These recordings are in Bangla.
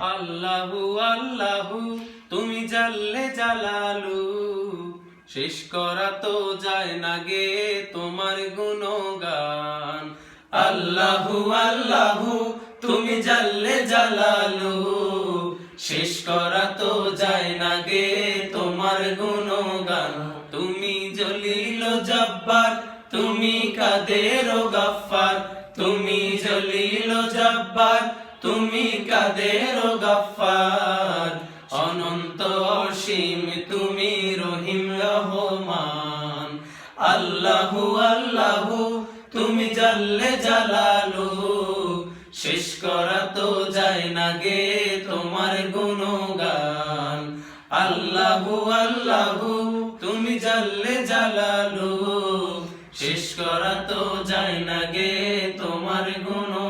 আল্লাহু আল্লাহু, তুমি জাল্লে জালালু। শেষ করা তো যায় না গে তোমার গুণগান। আল্লাহু আল্লাহু, তুমি জাল্লে জালালু। শেষ করা তো যায় না গে তোমার গুণগান। তুমি জলিল জব্বার, তুমি কাদের গাফার তুমি জলিল জব্বার তুমি কাদের গাফার অনন্ত অসীম, তুমি রহিম রহমান। আল্লাহু আল্লাহু, তুমি জাল্লে জালালু। শেষ করা তো যায় না গে তোমার গুণগান। আল্লাহু আল্লাহু, তুমি জাল্লে জালালু। শেষ করা তো যায় না গে তোমার গুণগান।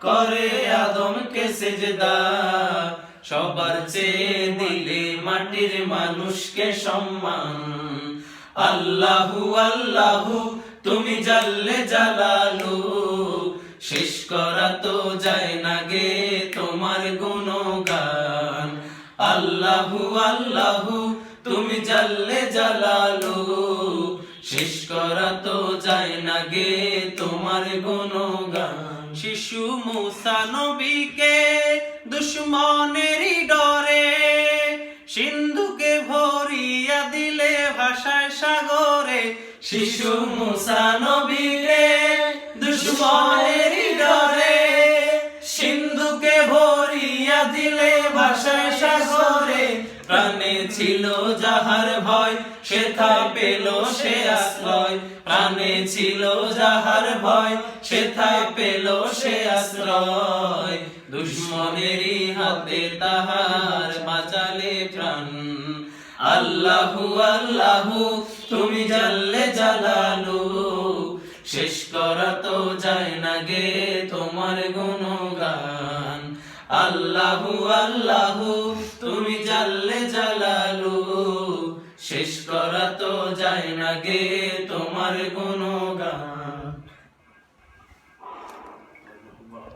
করে আদমকে সেজদা। সবার চেয়ে দিলে মাটির মানুষকে সম্মান। আল্লাহু আল্লাহু, তুমি জাল্লে জালালু। শেষ করা তো যায় না গে তোমার গুণগান। আল্লাহু আল্লাহু, তুমি জাল্লে জালালু। শেষ করা তো যায় না গে তোমার গুণগান। শিশু মুসা নবীকে দুশ্মনেরই ডরে, সিন্ধুকে ভরিয়া দিলে ভাষায় সাগরে। শিশু মুসা নবীকে দুশ্মনেরই ডরে, সিন্ধুকে ভরিয়া দিলে ভাষায় সাগরে। প্রাণে ছিল যাহার ভয়, সে থা পেল, সে আশ্রয়। প্রাণে ছিল যাহার ভয়, সে থা পেল, সে আশ্রয়। হাতে তাহার বাঁচালে প্রাণ। আল্লাহু আল্লাহু, তুমি জাল্লে জালালু। শেষ করা তো যায় না গে তোমার গুণগান। আল্লাহু আল্লাহু, তুমি লাগে তোমার কোনো গান।